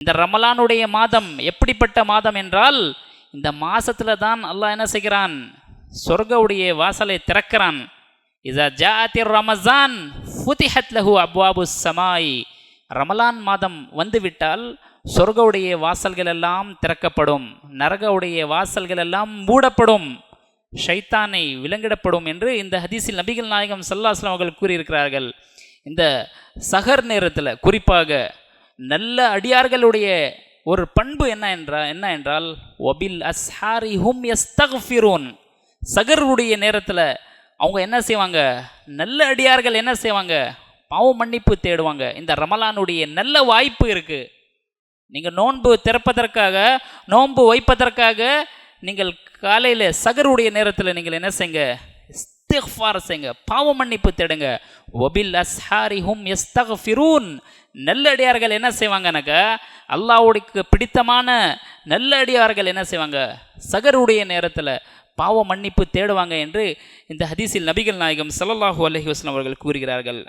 இந்த ரமலானுடைய மாதம் எப்படிப்பட்ட மாதம் என்றால் இந்த மாதத்தில் தான் அல்லாஹ் என்ன செய்கிறான்? சொர்க்கவுடைய வாசலை திறக்கிறான். இதா ஜாத்திர் ரமசான் ஃபுதிஹத் லஹு அப்வாபு சமாய் ரமலான் மாதம் வந்துவிட்டால் சொர்க்கவுடைய வாசல்கள் எல்லாம் திறக்கப்படும் நரகவுடைய வாசல்கள் எல்லாம் மூடப்படும் ஷைத்தானை விலங்கிடப்படும் என்று இந்த ஹதீஸில் நபிகள் நாயகம் சல்லாஸ்லாம் அவர்கள் கூறியிருக்கிறார்கள். இந்த சஹர் நேரத்தில் குறிப்பாக நல்ல அடியார்களுடைய ஒரு பண்பு என்ன என்றால் என்ன என்றால் ஒபில் அஸ்ஹாரி ஹும் எஸ்தக்ஃபிரூன் சகருடைய நேரத்தில் அவங்க என்ன செய்வாங்க? நல்ல அடியார்கள் என்ன செய்வாங்க? பாவ மன்னிப்பு தேடுவாங்க. இந்த ரமலானுடைய நல்ல வாய்ப்பு இருக்குது நீங்கள் நோன்பு திறப்பதற்காக நோன்பு வைப்பதற்காக நீங்கள் காலையில் சகருடைய நேரத்தில் நீங்கள் என்ன செய்யுங்க இஸ்திஃபார் செய்யுங்க. பாவ மன்னிப்பு தேடுங்க. ஒபில் அஸ்ஹாரி ஹும் எஸ்தக்ஃபிரூன் நல்லடியார்கள் என்ன செய்வாங்கனாக்கா அல்லாஹ்வுக்கு பிடித்தமான நல்லடியார்கள் என்ன செய்வாங்க? சகருடைய நேரத்தில் பாவ மன்னிப்பு தேடுவாங்க என்று இந்த ஹதீஸில் நபிகள் நாயகம் சல்லாஹூ அலஹி வஸ்லம் அவர்கள் கூறுகிறார்கள்.